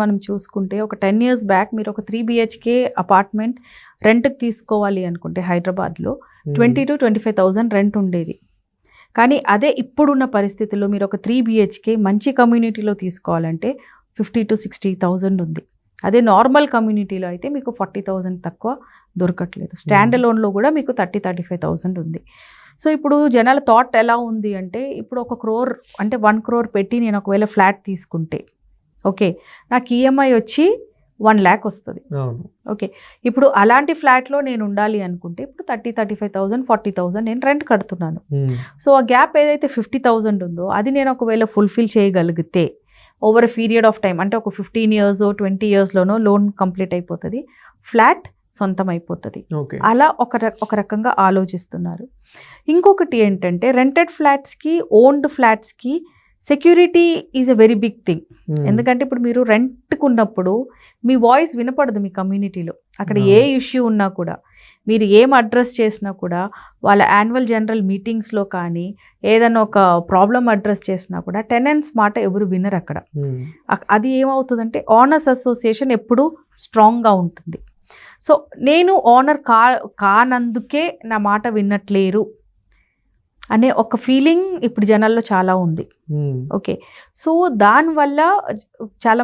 మనం చూసుకుంటే ఒక టెన్ ఇయర్స్ బ్యాక్ మీరు ఒక త్రీ బిహెచ్కే అపార్ట్మెంట్ రెంట్కి తీసుకోవాలి అనుకుంటే హైదరాబాద్లో twenty two twenty five thousand rent ఉండేది. కానీ అదే ఇప్పుడున్న పరిస్థితుల్లో మీరు ఒక త్రీ బిహెచ్కే మంచి కమ్యూనిటీలో తీసుకోవాలంటే ఫిఫ్టీ టు సిక్స్టీ థౌజండ్ ఉంది. అదే నార్మల్ కమ్యూనిటీలో అయితే మీకు ఫార్టీ థౌజండ్ తక్కువ దొరకట్లేదు. స్టాండ్ లోన్లో కూడా మీకు థర్టీ థర్టీ ఫైవ్ థౌజండ్ ఉంది. సో ఇప్పుడు జనాల థాట్ ఎలా ఉంది అంటే ఇప్పుడు ఒక క్రోర్ అంటే వన్ క్రోర్ పెట్టి నేను ఒకవేళ ఫ్లాట్ తీసుకుంటే ఓకే. నాకు ఈఎంఐ వచ్చి వన్ ల్యాక్ వస్తుంది. ఓకే. ఇప్పుడు అలాంటి ఫ్లాట్లో నేను ఉండాలి అనుకుంటే ఇప్పుడు thirty thirty five thousand forty thousand నేను రెంట్ కడుతున్నాను. సో ఆ గ్యాప్ ఏదైతే ఫిఫ్టీ థౌజండ్ ఉందో అది నేను ఒకవేళ ఫుల్ఫిల్ చేయగలిగితే ఓవర్ పీరియడ్ ఆఫ్ టైం అంటే ఒక ఫిఫ్టీన్ ఇయర్స్ ట్వంటీ ఇయర్స్లోనో లోన్ కంప్లీట్ అయిపోతుంది. ఫ్లాట్ సొంతం అయిపోతుంది అలా ఒక ఒక రకంగా ఆలోచిస్తున్నారు. ఇంకొకటి ఏంటంటే రెంటెడ్ ఫ్లాట్స్కి owned ఫ్లాట్స్కి security is a very big thing. ఎందుకంటే ఇప్పుడు మీరు రెంట్కు ఉన్నప్పుడు మీ వాయిస్ వినపడదు మీ కమ్యూనిటీలో. అక్కడ ఏ ఇష్యూ ఉన్నా కూడా మీరు ఏం అడ్రస్ చేసినా కూడా వాళ్ళ యాన్యువల్ జనరల్ మీటింగ్స్లో కానీ ఏదైనా ఒక ప్రాబ్లం అడ్రస్ చేసినా కూడా టెనెన్స్ మాట ఎవరు వినరు అక్కడ. అక్- అది ఏమవుతుందంటే ఓనర్స్ అసోసియేషన్ ఎప్పుడూ స్ట్రాంగ్గా ఉంటుంది. సో నేను ఓనర్ కా కానందుకే నా మాట విన్నట్లేరు అనే ఒక ఫీలింగ్ ఇప్పుడు జనాల్లో చాలా ఉంది. ఓకే సో దానివల్ల చాలా